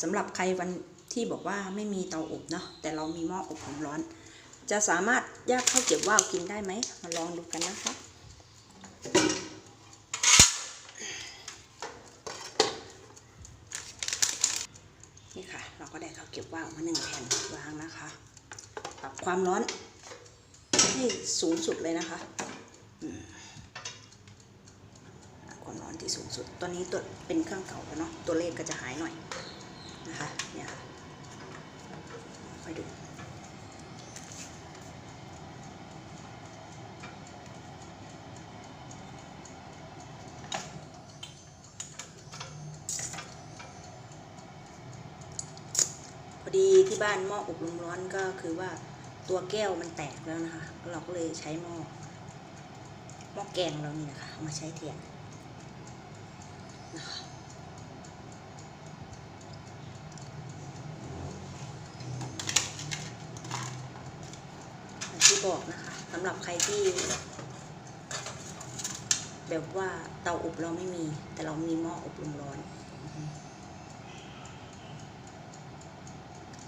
สำหรับใครวันที่บอกว่าไม่มีเตาอบเนาะแต่เรามีหม้ออบความร้อน จะสามารถย่างข้าวเกรี๊ยวว่าวกินได้ไหมมาลองดูกันนะคะนี่ค่ะ เราก็ได้ข้าวเกรี๊ยวว่าวมาหนึ่งแผ่นวางนะคะปรับความร้อนให้สูงสุดเลยนะคะความร้อนที่สูงสุด ตัวนี้ตัวเป็นเครื่องเก่าแล้วเนาะตัวเลขก็จะหายหน่อย นะคะเนี่ยค่ะไปดูพอดีที่บ้านหม้ออบลมร้อนก็คือว่าตัวแก้วมันแตกแล้วนะคะ เราก็เลยใช้หม้อหม้อแกงเรานี่นะคะ มาใช้แทนนะคะอย่างที่ บอกนะคะสำหรับใครที่แบบว่าเตาอบเราไม่มี แต่เรามีหม้ออบลมร้อน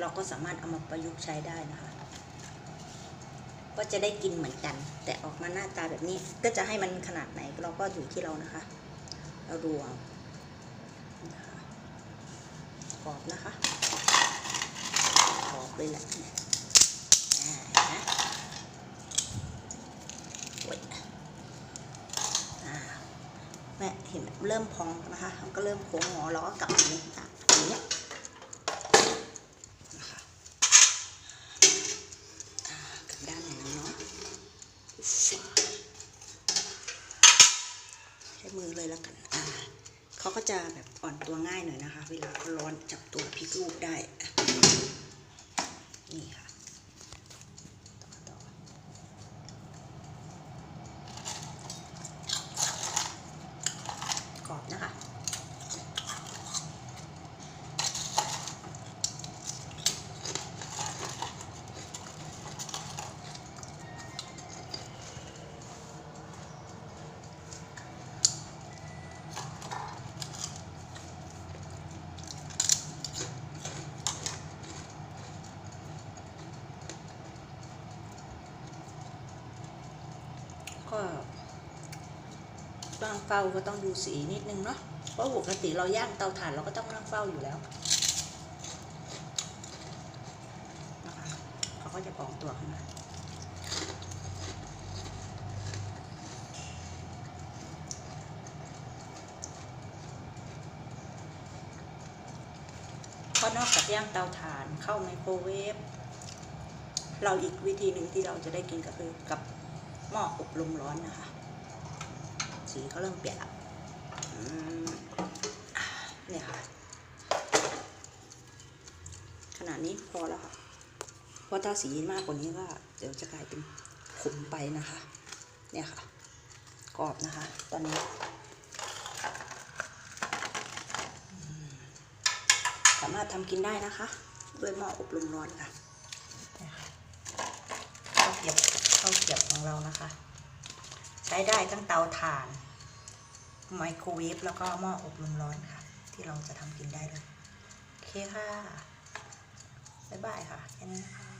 เราก็สามารถเอามาประยุกต์ใช้ได้นะคะ ก็จะได้กินเหมือนกัน แต่ออกมาหน้าตาแบบนี้ก็จะให้มันขนาดไหนเราก็อยู่ที่เรานะคะ เราดูเอานะะกรอบนะคะกรอบเลยแหละอ่าเห็นไหมโอ๊ยอ่า แม่เห็นเริ่มพองนะคะมันก็เริ่มโค้งงอเราก็กลับอย่างนี้อย่างเงี้ยนะคะกับด้านหนอยเนาะใช้มือเลยแล้วกันอ่าเขาก็จะแบบอ่อนตัวง่ายหน่อยนะคะ เวลาเขาร้อนจับตัวพลิกลูกได้อะนี่ค่ะ ต่อต่อกรอบนะคะ ก็ตั้งเฝ้าก็ต้องดูสีนิดนึงเนาะ เพราะปกติเราย่างเตาถ่านเราก็ต้องนั่งเฝ้าอยู่แล้วนะคะเขาก็จะปองตัวขึ้นมาพราะนอกจากย่างเตาถ่านเข้าไมโครเวฟเราอีกวิธีหนึ่งที่เราจะได้กินก็คือกับ หม้ออบลมร้อนนะคะ สีก็เริ่มเปลี่ยนละอืมอ่าเนี่ยค่ะ ขนาดนี้พอแล้วค่ะ เพราะถ้าสีมากกว่านี้ก็เดี๋ยวจะกลายเป็นขุมไปนะคะ เนี่ยค่ะ กรอบนะคะ ตอนนี้สามารถทำกินได้นะคะ ด้วยหม้ออบลมร้อนค่ะเนี่ยค่ะข้าวเกรียบ ข้าวเกียบของเรานะคะ ใช้ได้ทั้งเตาถ่าน ไมโครเวฟแล้วก็หม้ออบลมร้อนค่ะ ที่เราจะทำกินได้เลย โอเคค่ะ บ๊ายบายค่ะแค่นี้นะคะ